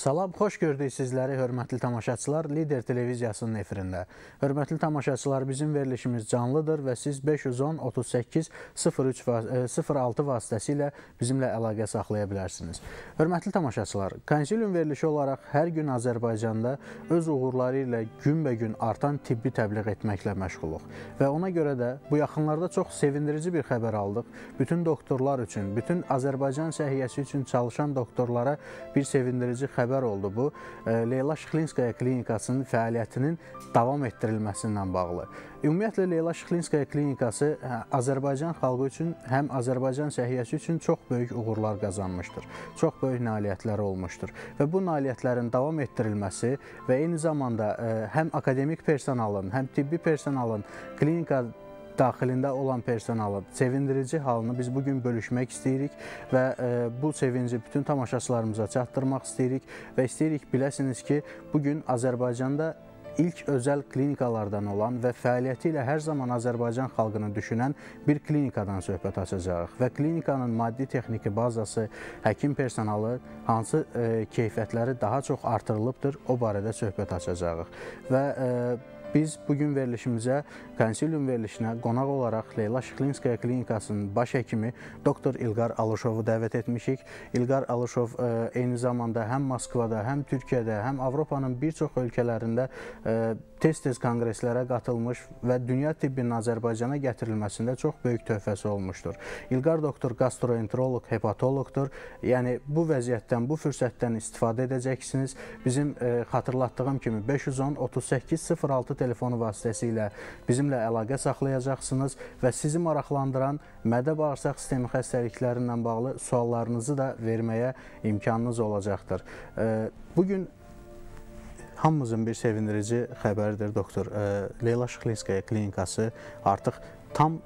Salam, xoş gördük sizləri, hörmətli tamaşaçılar. Lider televiziyasının efirində. Hörmətli tamaşaçılar, bizim verilişimiz canlıdır və siz 510 38 03 06 vasitəsilə bizimlə əlaqə saxlaya bilərsiniz. Hörmətli tamaşaçılar, konsilium verilişi olaraq hər gün Azərbaycanda öz uğurları ilə günbəgün artan tibbi təbliğ etməklə məşğuluq. Və ona görə də bu yaxınlarda çox sevindirici bir xəbər aldıq. Bütün doktorlar üçün, bütün Azərbaycan səhiyyəsi üçün çalışan doktorlara bir sevindirici xəbər xəbər oldu bu. Leyla Şıxlinskaya klinikasının fəaliyyətinin davam etdirilməsindən bağlı. Ümumiyyətlə Leyla Şıxlinskaya klinikası hə, Azərbaycan xalqı üçün, həm Azərbaycan səhiyyəsi üçün çox böyük uğurlar qazanmışdır. Çox böyük nailiyyətləri olmuşdur və bu nailiyyətlərin davam etdirilməsi və eyni zamanda həm akademik personalın, həm tibbi personalın klinika daxilində olan personalın sevindirici halını biz bu gün bölüşmək istəyirik və e, bu sevinci bütün tamaşaçılarımıza çatdırmaq istəyirik və istəyirik biləsiniz ki, bu gün Azərbaycanda ilk özəl klinikalardan olan və fəaliyyəti ilə hər zaman Azərbaycan xalqını düşünən bir klinikadan söhbət açacağıq və klinikanın maddi texniki bazası, həkim personalı hansı e, keyfiyyətləri daha çox artırılıbdır, o barədə söhbət açacağıq. Və e, Biz bugün verilişimizə konsilium verilişinə qonaq olaraq Leyla Şıxlinskaya klinikasının baş həkimi doktor İlqar Alışovu dəvət etmişik. İlqar Alışov e, eyni zamanda həm Moskvada, həm Türkiyədə, həm Avropanın bir çox ölkələrində e, tez-tez konqreslərə qatılmış və dünya tibbinin Azərbaycana gətirilməsində çox böyük töhfəsi olmuşdur. İlqar doktor gastroenteroloq, hepatoloqdur. Yəni bu vəziyyətdən, bu fürsətdən istifadə edəcəksiniz. Bizim e, xatırlatdığım kimi 510 38 06 telefonu vasitəsilə bizimlə əlaqə saxlayacaqsınız və sizi maraqlandıran mədə-bağırsaq sistemi xəstəliklərindən bağlı suallarınızı da verməyə imkanınız olacaqdır. E, bu gün hamımızın bir sevindirici xəbəridir doktor. Leyla Şıxlinskaya klinikası artıq tam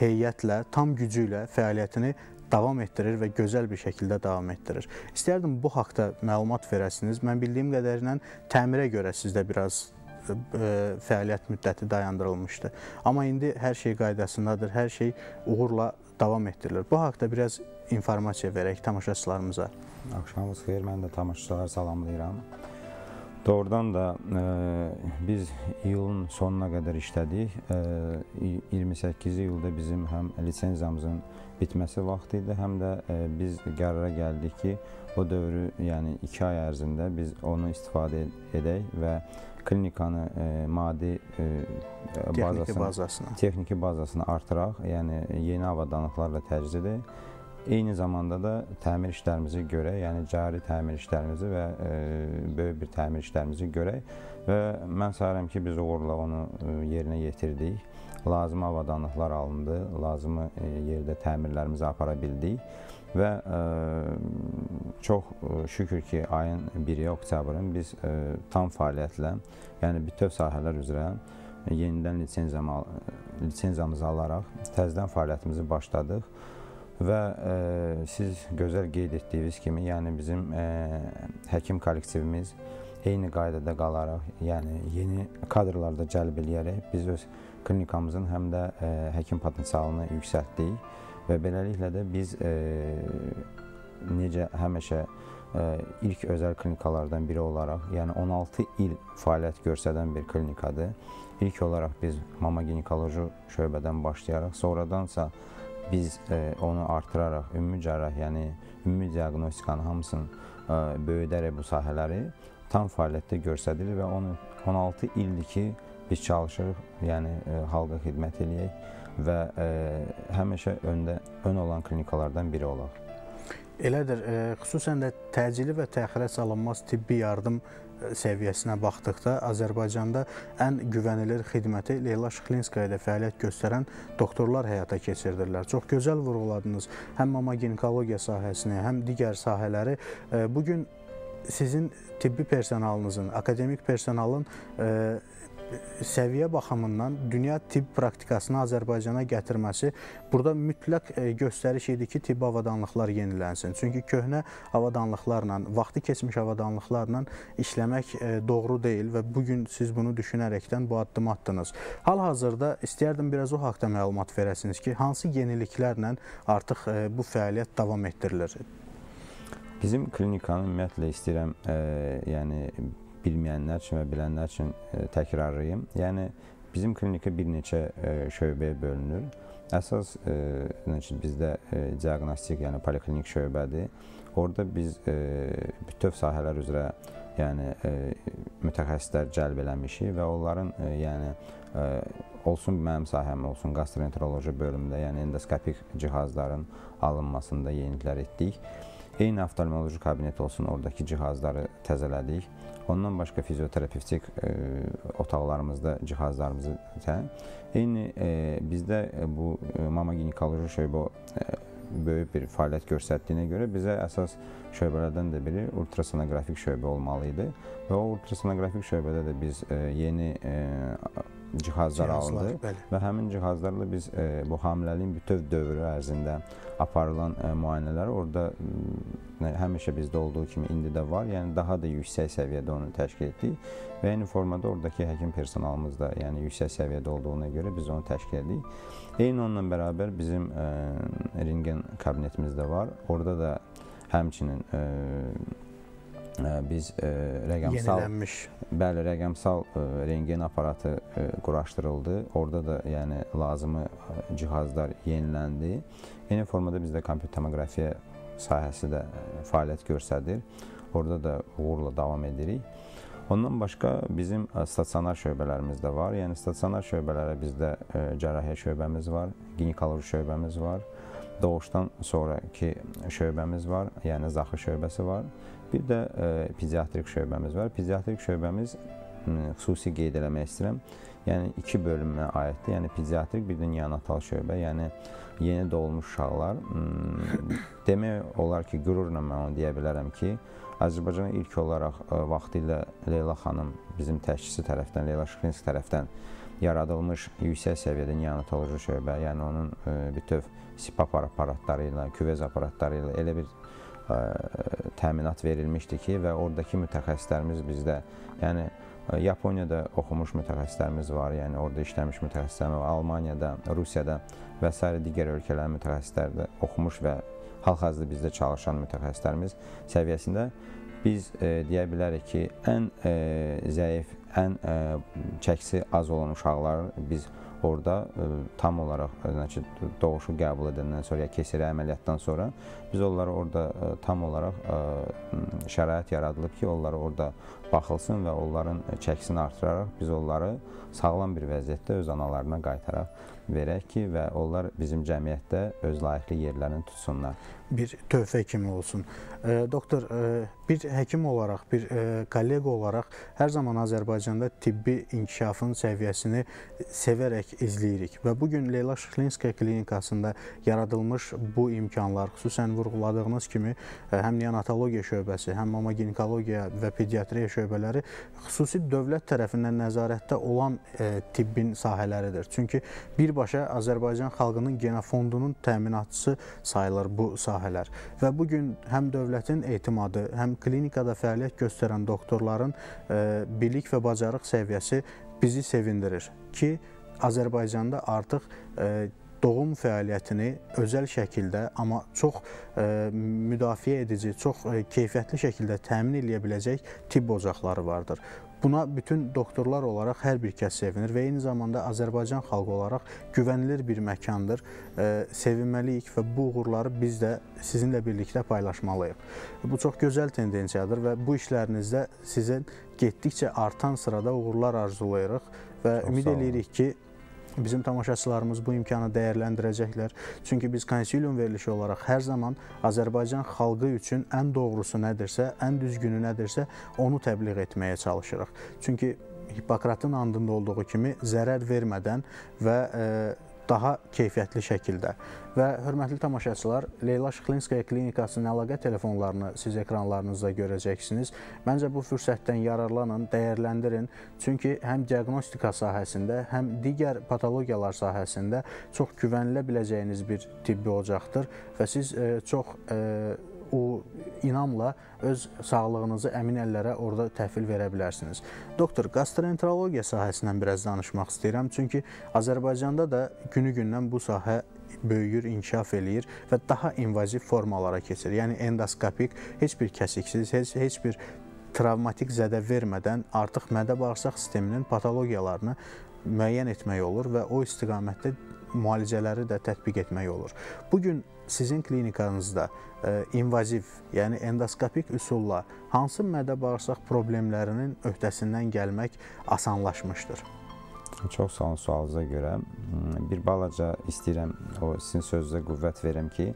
heyətlə, tam gücü ilə fəaliyyətini davam etdirir və gözəl bir şəkildə davam etdirir. İstərdim bu haqqda məlumat verəsiniz. Mən bildiyim qədərilə təmirə görə sizdə biraz fəaliyyət müddəti dayandırılmışdı. Amma indi hər şey qaydasındadır, hər şey uğurla davam etdirilir. Bu haqqda biraz informasiya verək tamaşaçılarımıza. Axşamınız xeyir, mən də tamaşaçıları salamlayıram. Doğrudan da e, biz iyulun sonuna qədər işlədik. E, 28 iyulda bizim həm lisenziyamızın bitməsi vaxtı idi, həm də e, biz qərara gəldik ki, o dövrü, yəni 2 ay ərzində biz onu istifadə edək və klinikanı e, maddi e, bazasını, bazasını, texniki bazasını artıraq, yəni yeni avadanlıqlarla təchiz edək Eyni zamanda da təmir işlərimizi görək, yəni cari təmir işlərimizi və e, böyük bir təmir işlərimizi görək və mən sayıram ki, biz uğurla onu e, yerinə yetirdik. Lazımi avadanlıqlar alındı, lazımi e, yerdə təmirlərimizi apara bildik və e, çox e, şükür ki, ayın 1-i oktyabrın biz e, tam fəaliyyətlə, yəni bütöv sahələr üzrə yenidən lisenziyamızı alaraq təzədən fəaliyyətimizi başladıq və ə, e, siz gözəl qeyd etdiyiniz kimi, yəni bizim ə, e, həkim kollektivimiz eyni qaydada qalaraq, yəni yeni kadrlarda cəlb eləyərək biz öz klinikamızın həm də ə, e, həkim potensialını yüksəltdik və beləliklə də biz ə, necə həmişə ə, ilk özəl klinikalardan biri olaraq, yəni 16 il fəaliyyət göstərən bir klinikadır. İlk olaraq biz mama ginekoloji şöbədən başlayaraq, sonradansa biz e, onu artıraraq ümumi cərrah, yəni ümumi diaqnostikanın hamısını e, böyüdərək bu sahələri tam fəaliyyətdə göstərilir və onu 16 ildir ki, biz çalışırıq, yəni e, xalqa xidmət eləyək və e, həmişə öndə ön olan klinikalardan biri olaq. Elədir, e, xüsusən də təcili və təxirə salınmaz tibbi yardım səviyyəsinə baxdıqda Azərbaycanda ən güvənilir xidməti Leyla Şıxlinskayada fəaliyyət göstərən doktorlar həyata keçirdirlər. Çox gözəl vurğuladınız həm mama ginekologiya sahəsini, həm digər sahələri. Bu gün sizin tibbi personalınızın, akademik personalın səviyyə baxımından dünya tibb praktikasını Azərbaycana gətirməsi burada mütləq e, göstəriş idi ki, tibbi avadanlıqlar yenilənsin. Çünki köhnə avadanlıqlarla, vaxtı keçmiş avadanlıqlarla işləmək e, doğru deyil və bu gün siz bunu düşünərəkdən bu addım atdınız. Hal-hazırda istəyərdim biraz o haqqda məlumat verəsiniz ki, hansı yeniliklərlə artıq e, bu fəaliyyət davam etdirilir? Bizim klinikanı ümumiyyətlə istəyirəm, e, yəni bilməyənlər üçün və bilənlər üçün e, təkrarlayım. Yəni bizim klinika bir neçə e, şöbəyə bölünür. Əsas e, necə bizdə diaqnostik, yəni poliklinik şöbədir. Orada biz bütöv sahələr üzrə yəni mütəxəssislər cəlb eləmişik və onların yəni olsun mənim sahəm olsun gastroenteroloji bölümündə, yəni endoskopik cihazların alınmasında yeniliklər etdik. Eyni oftalmoloji kabinet olsun, oradakı cihazları təzələdik. Ondan başqa fizioterapevtik e, otaqlarımızda cihazlarımızı tən. Eyni e, bizdə bu e, mama ginekoloji şöbə e, böyük bir fəaliyyət göstərdiyinə görə bizə əsas şöbələrdən də biri ultrasonoqrafik şöbə olmalı idi və o ultrasonoqrafik şöbədə də biz e, yeni e, cihazlar, cihazlar alındı bəli. və həmin cihazlarla biz e, bu hamiləliyin bütöv dövrü ərzində aparılan e, müayinələri orada ə, həmişə bizdə olduğu kimi indi də var. Yəni daha da yüksək səviyyədə onu təşkil etdik və eyni formada oradakı həkim personalımız da yəni yüksək səviyyədə olduğuna görə biz onu təşkil etdik. Eyni onunla bərabər bizim e, rengen kabinetimiz də var. Orada da həmçinin e, e, biz ə, rəqəmsal yenilənmiş bəli, rəqəmsal ə, rengen aparatı ə, quraşdırıldı. Orada da yəni lazımi cihazlar yeniləndi. Eyni formada bizdə kompüter tomoqrafiya sahəsi də fəaliyyət göstərir. Orada da uğurla davam edirik. Ondan başqa bizim stasionar şöbələrimiz də var. Yəni stasionar şöbələrə bizdə cərrahiyyə şöbəmiz var, ginekoloji şöbəmiz var, doğuşdan sonrakı şöbəmiz var, yəni zaxı şöbəsi var. Bir də pediatrik şöbəmiz var. Pediatrik şöbəmiz xüsusi qeyd eləmək istəyirəm. Yəni iki bölümə aiddir. Yəni pediatrik bir də neonatal şöbə, yəni yeni doğulmuş uşaqlar. Demək olar ki, qürurla mən onu deyə bilərəm ki, Azərbaycana ilk olaraq e, vaxtilə Leyla xanım bizim təşkiçisi tərəfdən, Leyla Şıxlinski tərəfdən yaradılmış yüksək səviyyədə neonatoloji şöbə, yəni onun e, bütöv SIPAP aparatları ilə, küvez aparatları ilə elə bir e, təminat verilmişdi ki, və oradakı mütəxəssislərimiz bizdə, yəni Yaponiyada oxumuş mütəxəssislərimiz var, yəni orada işləmiş mütəxəssislərimiz var, Almaniyada, Rusiyada və s. digər ölkələrin mütəxəssisləri də oxumuş və hal-hazırda bizdə çalışan mütəxəssislərimiz səviyyəsində biz e, deyə bilərik ki, ən e, zəif, ən e, çəkisi az olan uşaqlar biz orada e, tam olaraq yəni doğuşu qəbul edəndən sonra ya keçiri əməliyyatdan sonra biz onları orada e, tam olaraq şərait yaradılıb ki, onları orada baxılsın və onların çəkisini artıraraq biz onları sağlam bir vəziyyətdə öz analarına qaytaraq verək ki, və onlar bizim cəmiyyətdə öz layiqli yerlərini tutsunlar. Bir töhfə kimi olsun. E, doktor, e, bir həkim olaraq, bir e, kollega olaraq hər zaman Azərbaycanda tibbi inkişafın səviyyəsini sevərək izləyirik və bu gün Leyla Şıxlinskaya klinikasında yaradılmış bu imkanlar, xüsusən vurğuladığınız kimi həm neonatologiya şöbəsi, həm mama ginekologiya və pediatriya şöbələri xüsusi dövlət tərəfindən nəzarətdə olan tibbin sahələridir. Çünki bir birbaşa Azərbaycan xalqının genofondunun təminatçısı sayılır bu sahələr. Və bu gün həm dövlətin etimadı, həm klinikada fəaliyyət göstərən doktorların e, bilik və bacarıq səviyyəsi bizi sevindirir ki, Azərbaycanda artıq e, doğum fəaliyyətini özəl şəkildə, amma çox e, müdafiə edici, çox e, keyfiyyətli şəkildə təmin edə biləcək tibb ocaqları vardır. Buna bütün doktorlar olaraq hər bir kəs sevinir və eyni zamanda Azərbaycan xalqı olaraq güvənilir bir məkandır. E, sevinməliyik və bu uğurları biz də sizinlə birlikdə paylaşmalıyıq. Bu çox gözəl tendensiyadır və bu işlərinizdə sizin getdikcə artan sırada uğurlar arzulayırıq və çox ümid eləyirik ki, Bizim tamaşaçılarımız bu imkanı dəyərləndirəcəklər. Çünki biz konsilium verilişi olaraq hər zaman Azərbaycan xalqı üçün ən doğrusu nədirsə, ən düzgünü nədirsə, onu təbliğ etməyə çalışırıq. Çünki Hipokratın andında olduğu kimi zərər vermədən və e, daha keyfiyyətli şəkildə. Və hörmətli tamaşaçılar, Leyla Şıxlinskaya klinikasının əlaqə telefonlarını siz ekranlarınızda görəcəksiniz. Məncə bu fürsətdən yararlanın, dəyərləndirin. Çünki həm diaqnostika sahəsində, həm digər patologiyalar sahəsində çox güvənilə biləcəyiniz bir tibbi ocaqdır və siz e, çox e, o inamla öz sağlığınızı əmin əllərə orada təhvil verə bilərsiniz. Doktor, gastroenterologiya sahəsindən biraz danışmaq istəyirəm. Çünki Azərbaycanda da günü-gündən bu sahə böyüyür, inkişaf eləyir və daha invaziv formalara keçir. Yəni endoskopik heç bir kəsiksiz, heç heç bir travmatik zədə vermədən artıq mədə-bağırsaq sisteminin patologiyalarını müəyyən etmək olur və o istiqamətdə müalicələri də tətbiq etmək olur. Bu gün sizin klinikanızda e, invaziv, yəni endoskopik üsulla hansı mədə-bağırsaq problemlərinin öhdəsindən gəlmək asanlaşmışdır? Çox sağ olun sualınıza görə. Hmm, bir balaca istəyirəm o sizin sözünüzə qüvvət verim ki,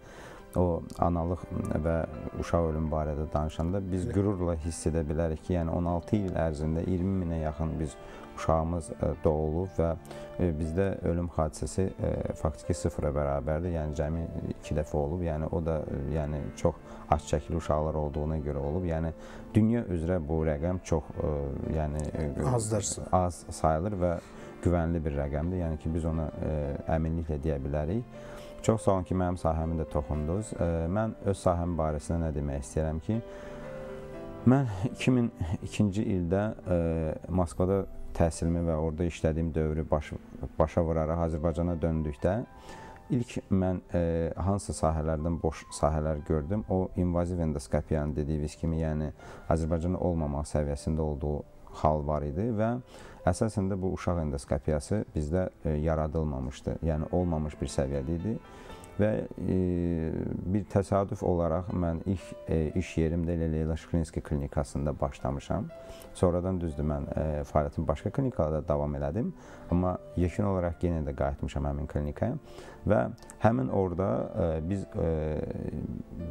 o analıq və uşaq ölümü barədə danışanda biz qürurla hiss edə bilərik ki, yəni 16 il ərzində 20 minə yaxın biz uşağımız e, doğulub və e, bizdə ölüm hadisəsi e, faktiki sıfıra bərabərdir. Yəni cəmi 2 dəfə olub. Yəni o da yəni çox az çəkili uşaqlar olduğuna görə olub. Yəni dünya üzrə bu rəqəm çox yəni azdır. Az sayılır və güvənli bir rəqəmdir. Yəni ki, biz ona əminliklə deyə bilərik. Çox sağ olun ki, mənim sahəmi də toxundunuz. Mən öz sahəm barəsində nə demək istəyirəm ki, mən 2002-ci ildə Moskvada təhsilimi və orada işlədiyim dövrü baş, başa vuraraq Azərbaycana döndükdə ilk mən e, hansı sahələrdən boş sahələr gördüm, o invaziv endoskopiyanın dediyimiz kimi, yəni Azərbaycanda olmamaq səviyyəsində olduğu hal var idi və əsasən də bu uşaq endoskopiyası bizdə e, yaradılmamışdı. Yəni olmamış bir səviyyədə idi və e, bir təsadüf olaraq mən ilk e, iş yerimdə elə Leyla Şukrinski klinikasında başlamışam. Sonradan düzdür mən e, fəaliyyətimi başqa klinikalarda davam elədim, amma yekun olaraq yenə də qayıtmışam həmin klinikaya və həmin orada e, biz e,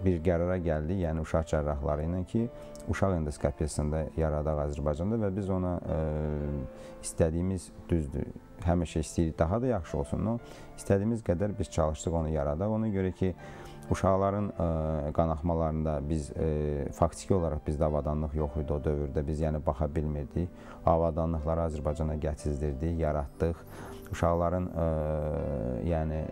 bir qərara gəldik, yəni uşaq cərrahları ilə ki, uşaq endoskopiyasında yaradaq Azərbaycanda və biz ona ə, istədiyimiz düzdür, həmişə istəyirik daha da yaxşı olsun. No, istədiyimiz qədər biz çalışdıq onu yaradaq. Ona görə ki, uşaqların ə, qanaxmalarında biz ə, faktiki olaraq bizdə avadanlıq yox idi o dövrdə. Biz yəni baxa bilmirdik. Avadanlıqları Azərbaycana gətizdirdik, yaratdıq uşaqların ə, yəni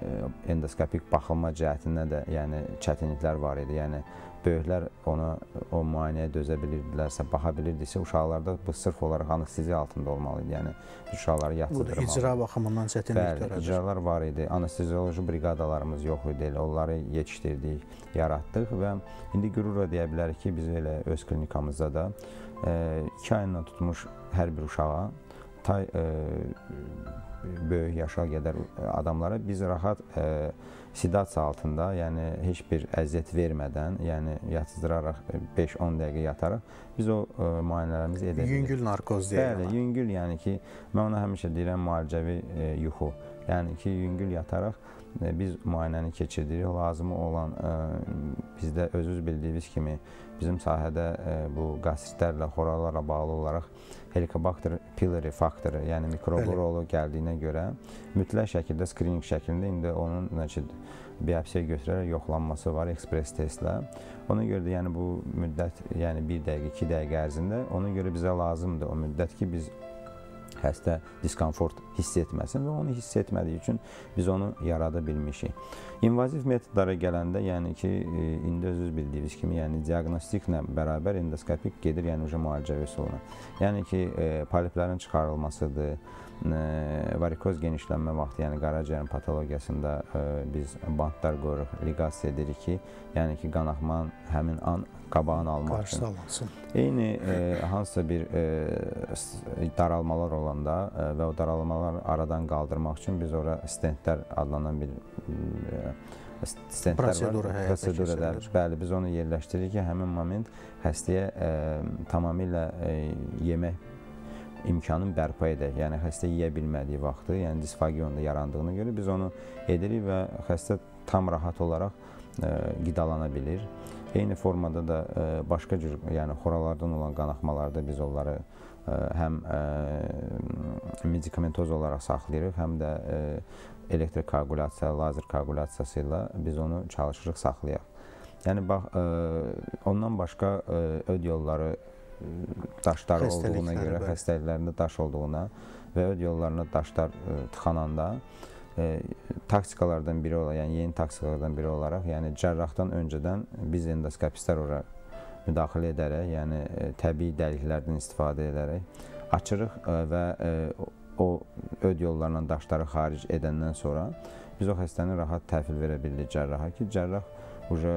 endoskopik baxılma cəhətindən də yəni çətinliklər var idi. Yəni böyüklər ona o müayinəyə dözə bilirdilərsə, baxa bilirdiksə, uşaqlarda bu sırf olaraq anesteziya altında olmalı idi. Yəni uşaqları yatıdırmalı. Bu icra baxımından çətinlik törədir. Bəli, icralar var idi. Anestezioloji briqadalarımız yox idi. Elə onları yetişdirdik, yaratdıq və indi qürurla deyə bilərik ki, biz elə öz klinikamızda da 2 ayından tutmuş hər bir uşağa tay ə, böyük yaşa qədər adamlara biz rahat sedasiya altında, yəni heç bir əziyyət vermədən, yəni yatızdıraraq 5-10 dəqiqə yataraq biz o ə, müayinələrimizi edə bilirik. Yüngül narkoz deyirlər. Bəli, yüngül, yəni ki, mən ona həmişə deyirəm müalicəvi ə, yuxu. Yəni ki, yüngül yataraq biz müayinəni keçirdirik. Lazımı olan ə, bizdə özünüz bildiyiniz kimi bizim sahədə ə, bu qastritlərlə, xoralarla bağlı olaraq Helicobacter pylori faktoru, yəni mikrobu rolu gəldiyinə görə mütləq şəkildə skrininq şəklində indi onun necə biopsiya götürərək yoxlanması var ekspres testlə. Ona görə də yəni bu müddət, yəni 1 dəqiqə, 2 dəqiqə ərzində ona görə bizə lazımdır o müddət ki, biz xəstə diskomfort hiss etməsin və onu hiss etmədiyi üçün biz onu yarada bilmişik. İnvaziv metodlara gələndə, yəni ki, e, indi özünüz bildiyiniz kimi, yəni diaqnostiklə bərabər endoskopik gedir, yəni müalicə üsuluna. Yəni ki, e, poliplərin çıxarılmasıdır, varikoz genişlənmə vaxtı, yəni qaraciyərin patologiyasında biz bantlar qoyuruq, liqasiya edirik ki, yəni ki, qanaxmanın həmin an qabağını almaq üçün. alınsın. Eyni e, hansısa bir e, daralmalar olanda e, və o daralmalar aradan qaldırmaq üçün biz ora stentlər adlanan bir e, stentlər prosedura var. Prosedurlar. Bəli, biz onu yerləşdiririk ki, həmin moment xəstəyə e, tamamilə e, yemək imkanın bərpa edək. Yəni xəstə yeyə bilmədiyi vaxtı, yəni disfagiyonda yarandığına görə biz onu edirik və xəstə tam rahat olaraq ə, qidalana bilir. Eyni formada da ə, e, başqa cür, yəni xoralardan olan qanaxmalarda biz onları ə, e, həm ə, e, medikamentoz olaraq saxlayırıq, həm də ə, elektrik koagulyasiya, lazer koagulyasiyası ilə biz onu çalışırıq saxlayaq. Yəni bax, ə, ondan başqa ə, öd yolları daşlar olduğuna görə, xəstəliklərində daş olduğuna və öd yollarına daşlar ə, tıxananda e, taktikalardan biri olaraq, yəni yeni taktikalardan biri olaraq, yəni cərrahdan öncədən biz endoskopistlər ora müdaxilə edərək, yəni e, təbii dəliklərdən istifadə edərək açırıq e, və e, o öd yollarından daşları xaric edəndən sonra biz o xəstəni rahat təhvil verə bildik cərraha ki, cərrah uca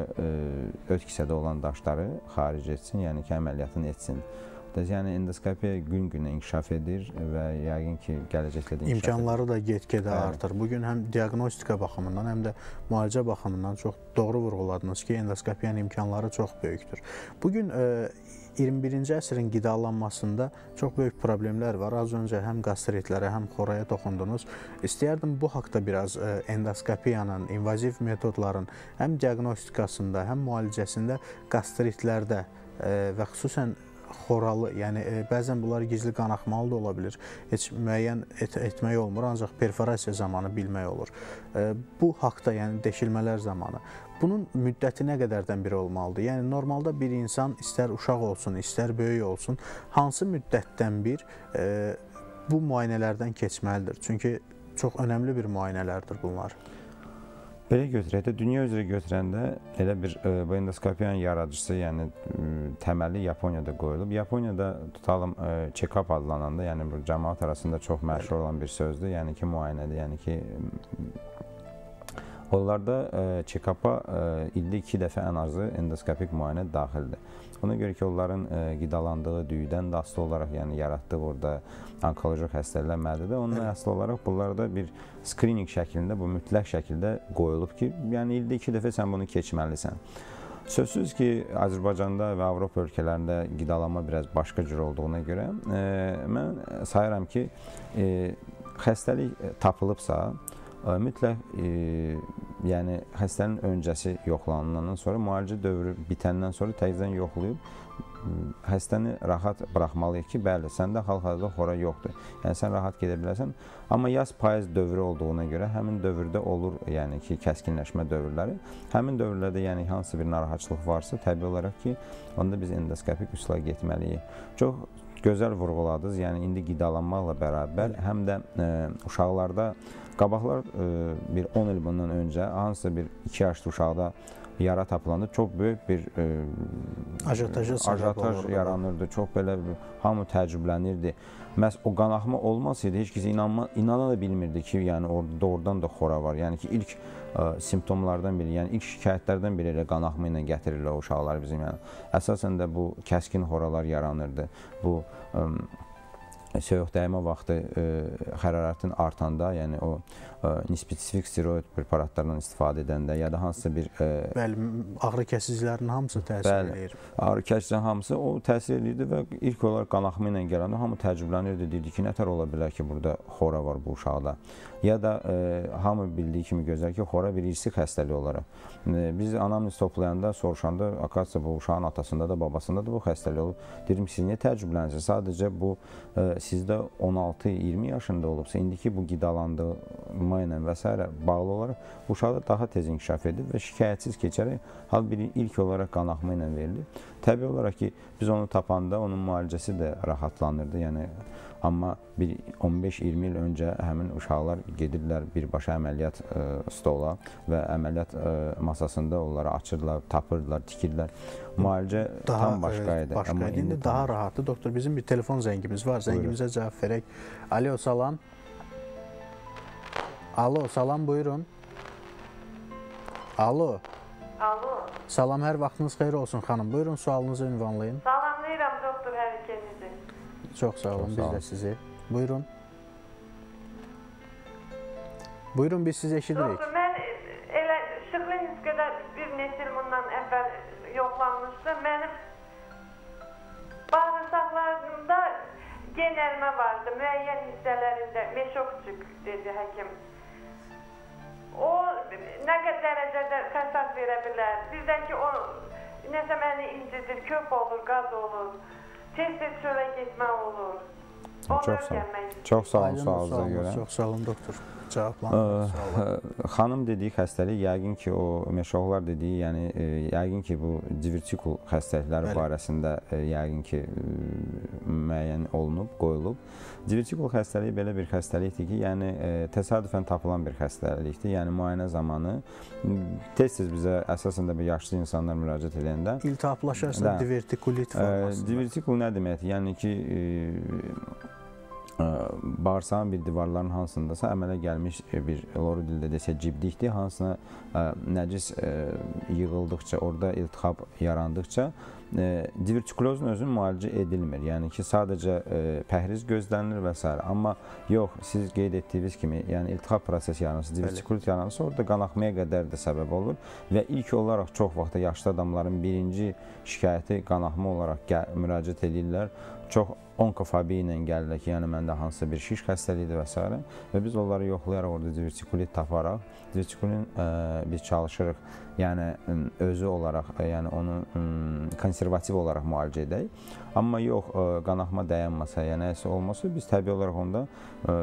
öd kisədə olan daşları xaric etsin, yəni ki, əməliyyatını etsin. Yəni endoskopiya gün-günə inkişaf edir və yəqin ki, gələcəkdə də inkişaf imkanları da get-gedə artır. Bu gün həm diaqnostika baxımından, həm də müalicə baxımından çox doğru vurğuladınız ki, endoskopiyanın imkanları çox böyükdür. Bu gün 21-ci əsrin qidalanmasında çox böyük problemlər var. Az öncə həm qastritlərə, həm xoraya toxundunuz. İstəyərdim bu haqqda biraz endoskopiyanın, invaziv metodların həm diaqnostikasında, həm müalicəsində qastritlərdə və xüsusən xoralı, yəni e, bəzən bunlar gizli qanaxmalı da ola bilər. Heç müəyyən et etmək olmur, ancaq perforasiya zamanı bilmək olur. E, bu haqqda, yəni deşilmələr zamanı bunun müddəti nə qədərdən biri olmalıdır? Yəni normalda bir insan istər uşaq olsun, istər böyük olsun, hansı müddətdən bir e, bu müayinələrdən keçməlidir? Çünki çox önəmli bir müayinələrdir bunlar. Belə götürək də, dünya üzrə götürəndə elə bir e, bu endoskopiyanın yaradıcısı, yəni təməli Yaponiyada qoyulub. Yaponiyada tutalım e, check-up adlananda, yəni bu cəmaət arasında çox məşhur olan bir sözdür, yəni ki, müayinədir, yəni ki, onlarda check-up-a ildə 2 dəfə ən azı endoskopik müayinə daxildir. Ona görə ki, onların qidalandığı düyüdən də asılı olaraq, yəni yaratdığı orada onkoloji xəstəliklər mədədə, ondan asılı olaraq bunlarda bir skrininq şəklində, bu mütləq şəkildə qoyulub ki, yəni ildə 2 dəfə sən bunu keçməlisən. Sözsüz ki, Azərbaycanda və Avropa ölkələrində qidalanma biraz başqa cür olduğuna görə e, mən sayıram ki, e, xəstəlik tapılıbsa, mütləq e, yəni xəstənin öncəsi yoxlanılandan sonra müalicə dövrü bitəndən sonra təzədən yoxlayıb xəstəni rahat buraxmalıyıq ki, bəli, səndə hal-hazırda xora yoxdur. Yəni sən rahat gedə bilərsən. Amma yaz payız dövrü olduğuna görə həmin dövrdə olur, yəni ki, kəskinləşmə dövrləri. Həmin dövrlərdə yəni hansı bir narahatçılıq varsa, təbii olaraq ki, onda biz endoskopik üsula getməliyik. Çox gözəl vurğuladınız. Yəni indi qidalanmaqla bərabər həm də ə, e, uşaqlarda Qabaqlar e, bir 10 il bundan öncə hansısa bir 2 yaşlı uşaqda yara tapılanda çox böyük bir e, ajotaj yaranırdı. Çox belə hamı təəccüblənirdi. Məhz o qanaxma olmasaydı heç kəs inanma inana da bilmirdi ki, yəni orada doğrudan da xora var. Yəni ki, ilk ə, e, simptomlardan biri, yəni ilk şikayətlərdən biri elə qanaxma ilə gətirirlər o uşaqlar bizim yəni. Əsasən də bu kəskin xoralar yaranırdı. Bu ə, soyuq dəymə vaxtı ə, e, hərarətin artanda, yəni o spesifik steroid preparatlarından istifadə edəndə ya da hansısa bir bəli ağrı kəsicilərinin hamısı təsir bəli, edir. Ağrı kəsicilərin hamısı o təsir edirdi və ilk olaraq qanaxma ilə gələndə hamı təəccüblənirdi, deyirdi ki, nətər ola bilər ki, burada xora var bu uşaqda. Ya da ə, hamı bildiyi kimi gözəl ki, xora bir irsi xəstəlik olaraq. Biz anamnez toplayanda, soruşanda, akasiya bu uşağın atasında da, babasında da bu xəstəlik olub. Deyirəm siz niyə təəccüblənirsiniz? Sadəcə bu ə, sizdə 16-20 yaşında olubsa, indiki bu qidalandırma ilə və s. bağlı olaraq uşaqda daha tez inkişaf edir və şikayətsiz keçərək hal bir ilk olaraq qanaxma ilə verilir. Təbii olaraq ki, biz onu tapanda onun müalicəsi də rahatlanırdı. Yəni Amma bir 15-20 il öncə həmin uşaqlar gedirlər birbaşa əməliyyat ə, e, stola və əməliyyat ə, e, masasında onları açırlar, tapırlar, tikirlər. Müalicə daha, tam başqa idi. Başqa Amma indi, daha rahatdır. Doktor, bizim bir telefon zəngimiz var. Zəngimizə cavab verək. Alo, salam. Alo, salam, buyurun. Alo. Alo. Salam, hər vaxtınız xeyir olsun xanım. Buyurun, sualınızı ünvanlayın. Salamlayıram doktor hər ikinizi. Çox sağ olun, Çox sağ olun. biz də sizi. Buyurun. Buyurun, biz sizi eşidirik. Doktor, mən elə Şıxlinskədə bir neçə il bundan əvvəl yoxlanmışdım. Mənim bağırsaqlarımda genəlmə vardı, müəyyən hissələrində meşokçuk dedi həkim. O nə qədər dərəcədə fəsad verə bilər? Birdən ki, o nəsə məni incidir, köp olur, qaz olur. Tez-tez çölə getmək olur. Çox sağ olun. Çox sağ olun sualınıza görə. Çox sağ olun doktor. Cavablandırın. Xanım dediyi xəstəlik yəqin ki, o meşoğlar dediyi, yəni e, yəqin ki, bu divertikul xəstəlikləri Bəli. barəsində e, yəqin ki, e, müəyyən olunub, qoyulub. Divertikul xəstəliyi belə bir xəstəlikdir ki, yəni təsadüfən tapılan bir xəstəlikdir. Yəni müayinə zamanı tez-tez bizə əsasən də bir yaşlı insanlar müraciət edəndə iltihaplaşarsa divertikulit formasında. Divertikul nə deməkdir? Yəni ki, bağırsağın bir divarlarının hansındasa əmələ gəlmiş bir lori dildə desə ciblikdir, hansına nəcis yığıldıqca, orada iltihab yarandıqca ə, divertikulozun özü müalicə edilmir. Yəni ki, sadəcə pəhriz gözlənilir və s. Amma yox, siz qeyd etdiyiniz kimi, yəni iltihab prosesi yaranırsa, divertikulit yaranırsa, orada qanaxmaya qədər də səbəb olur və ilk olaraq çox vaxtda yaşlı adamların birinci şikayəti qanaxma olaraq müraciət edirlər. Çox onkofobiya ilə gəlirlər ki, yəni məndə hansısa bir şiş xəstəliyidir və s. və biz onları yoxlayaraq orada divertikulit taparaq, divertikulin ə, biz çalışırıq, yəni özü olaraq, ə, yəni onu ə, konservativ olaraq müalicə edək. Amma yox, ə, qanaxma dayanmasa, yəni nəsə olmasa biz təbii olaraq onda ə,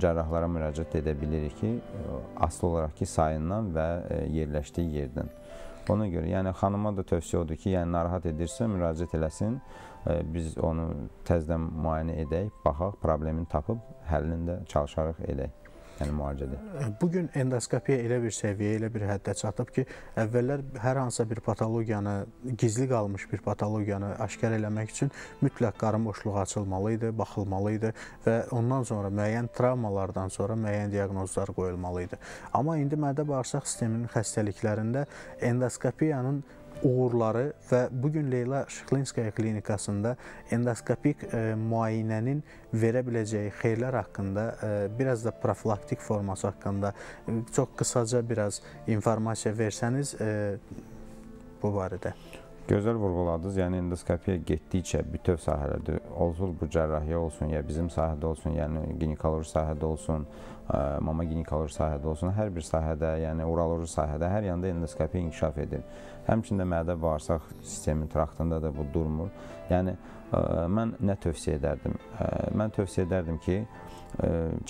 cərrahlara müraciət edə bilirik ki, ə, asılı olaraq ki, sayından və ə, yerləşdiyi yerdən. Ona görə, yəni xanıma da tövsiyə odur ki, yəni narahat edirsə müraciət eləsin. Biz onu təzədən müayinə edək, baxaq, problemini tapıb həllini də çalışarıq edək yəni müalicədə. Bu gün endoskopiya elə bir səviyyəyə, elə bir həddə çatıb ki, əvvəllər hər hansısa bir patologiyanı, gizli qalmış bir patologiyanı aşkar eləmək üçün mütləq qarın boşluğu açılmalı idi, baxılmalı idi və ondan sonra müəyyən travmalardan sonra müəyyən diaqnozlar qoyulmalı idi. Amma indi mədə-bağırsaq sisteminin xəstəliklərində endoskopiyanın uğurları və bu gün Leyla Şıxlinskaya klinikasında endoskopik e, müayinənin verə biləcəyi xeyirlər haqqında e, biraz da profilaktik forması haqqında e, çox qısaca biraz informasiya versəniz e, bu barədə. Gözəl vurğuladınız. Yəni endoskopiya getdikcə bütöv sahələrdə olsun bu cərrahiyyə olsun, ya bizim sahədə olsun, yəni ginekoloji sahədə olsun, mama ginekoloji sahədə olsun, hər bir sahədə, yəni uroloji sahədə hər yanda endoskopiya inkişaf edir. Həmçində mədə bağırsaq sistemi traktında da bu durmur. Yəni mən nə tövsiyə edərdim? Mən tövsiyə edərdim ki,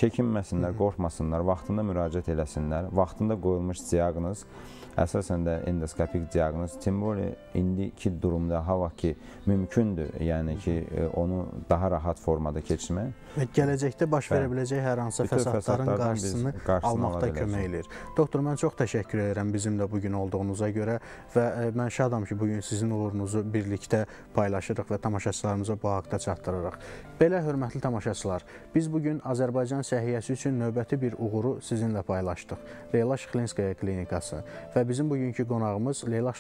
çəkinməsinlər, qorxmasınlar, vaxtında müraciət eləsinlər, vaxtında qoyulmuş diaqnoz əsasən də endoskopik diaqnoz, timboli indiki durumda ha vaxt ki mümkündür, yəni ki e, onu daha rahat formada keçirmək və gələcəkdə baş verə biləcək hər hansı fəsadların qarşısını, qarşısını almaqda kömək eləyir. Doktor, mən çox təşəkkür edirəm bizimlə bu gün olduğunuza görə və e, mən şadam ki, bu gün sizin uğurunuzu birlikdə paylaşırıq və tamaşaçılarımıza bu haqqda çatdırırıq. Belə hörmətli tamaşaçılar, biz bu gün Azərbaycan səhiyyəsi üçün növbəti bir uğuru sizinlə paylaşdıq. Leyla Şıxlinskaya klinikası və bizim bugünkü qonağımız Leyla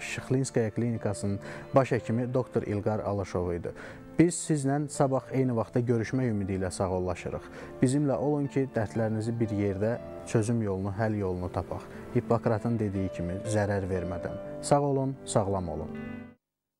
Şıxlinskaya klinikasının baş həkimi doktor İlqar Alaşov idi. Biz sizlə sabah eyni vaxtda görüşmək ümidi ilə sağollaşırıq. Bizimlə olun ki, dərdlərinizi bir yerdə çözüm yolunu, həll yolunu tapaq. Hippokratın dediyi kimi zərər vermədən. Sağ olun, sağlam olun.